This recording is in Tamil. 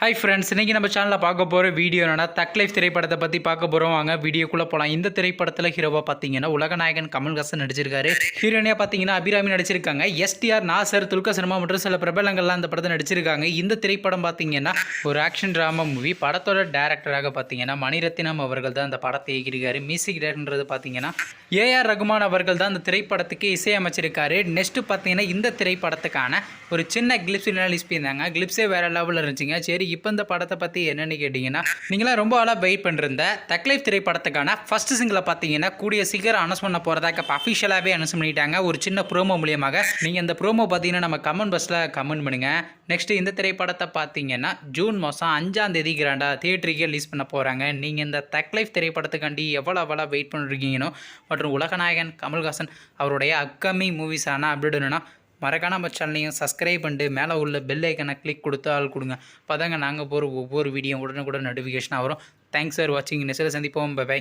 ஹை ஃப்ரெண்ட்ஸ் இன்றைக்கி நம்ம சேனலில் பார்க்க போகிற வீடியோ என்னன்னா தக் லைஃப் திரைப்படத்தை பற்றி பார்க்க போகிறோம் வாங்க வீடியோக்குள்ளே போகலாம் இந்த திரைப்படத்தில் ஹீரோவாக பார்த்தீங்கன்னா உலகநாயகன் கமல்ஹாசன் நடிச்சிருக்காரு. ஹீரோனியாக பார்த்தீங்கன்னா அபிராமி நடிச்சிருக்காங்க. எஸ்டிஆர் நாசர் துல்க சினிமா மற்றும் சில பிரபலங்கள்லாம் இந்த படத்தை நடிச்சிருக்காங்க. இந்த திரைப்படம் பார்த்தீங்கன்னா ஒரு ஆக்ஷன் ட்ராமா மூவி படத்தோட டேரக்டராக பார்த்தீங்கன்னா மணிரத்னம் அவர்கள் தான் இந்த படத்தை இயக்கியிருக்காரு. மியூசிக் டேரக்டர்ன்றது பார்த்தீங்கன்னா ஏஆர் ரகுமான் அவர்கள் தான் இந்த திரைப்படத்துக்கு இசையமைச்சிருக்காரு. நெக்ஸ்ட்டு பார்த்தீங்கன்னா இந்த திரைப்படத்துக்கான ஒரு சின்ன கிளிப்ஸ் ரிலீஸ் பண்ணியிருந்தாங்க. கிளிப்ஸே வேறு லெவலில் இருந்துச்சுங்க. சரி இப்போ இந்த படத்தை பற்றி என்னென்னு கேட்டிங்கன்னா நீங்களாம் ரொம்ப ஆளாக வெயிட் பண்ணிருந்த தக்லைஃப் திரைப்படத்துக்கான ஃபர்ஸ்ட் சிங்கில் பார்த்தீங்கன்னா கூடிய சீக்கிரம் அனௌன்ஸ் பண்ண போகிறதாக்க அஃபிஷியலாகவே அனௌன்ஸ் பண்ணிட்டாங்க. ஒரு சின்ன ப்ரோமோ மூலியமாக. நீங்கள் இந்த ப்ரோமோ பார்த்தீங்கன்னா நம்ம கமெண்ட் பஸ்ஸில் கமெண்ட் பண்ணுங்கள் நெக்ஸ்ட் இந்த திரைப்படத்தை பார்த்தீங்கன்னா ஜூன் மாதம் அஞ்சாம் தேதி கிராண்டாக தியேட்டருக்கு ரிலீஸ் பண்ண போகிறாங்க நீங்கள் இந்த தக்லைஃப் திரைப்படத்துக்காண்டி எவ்வளோ எவ்வளோ வெயிட் பண்ணிருக்கீங்கன்னோ மற்றும் உலகநாயகன் கமல்ஹாசன் அவருடைய அப்கமிங் மூவிஸான அப்டேட் என்னன்னா மறக்காம நம்ம சேனலையும் சப்ஸ்கிரைப் பண்ணிட்டு மேலே உள்ள பெல் ஐக்கனை கிளிக் கொடுத்து ஆள் கொடுங்க. அப்போ தாங்க நாங்கள் போகிற ஒவ்வொரு வீடியோ உடனுக்குடன் நோட்டிஃபிகேஷனாக வரும். தேங்க்ஸ் ஃபார் வாட்சிங் நெசில் சந்திப்போம். பை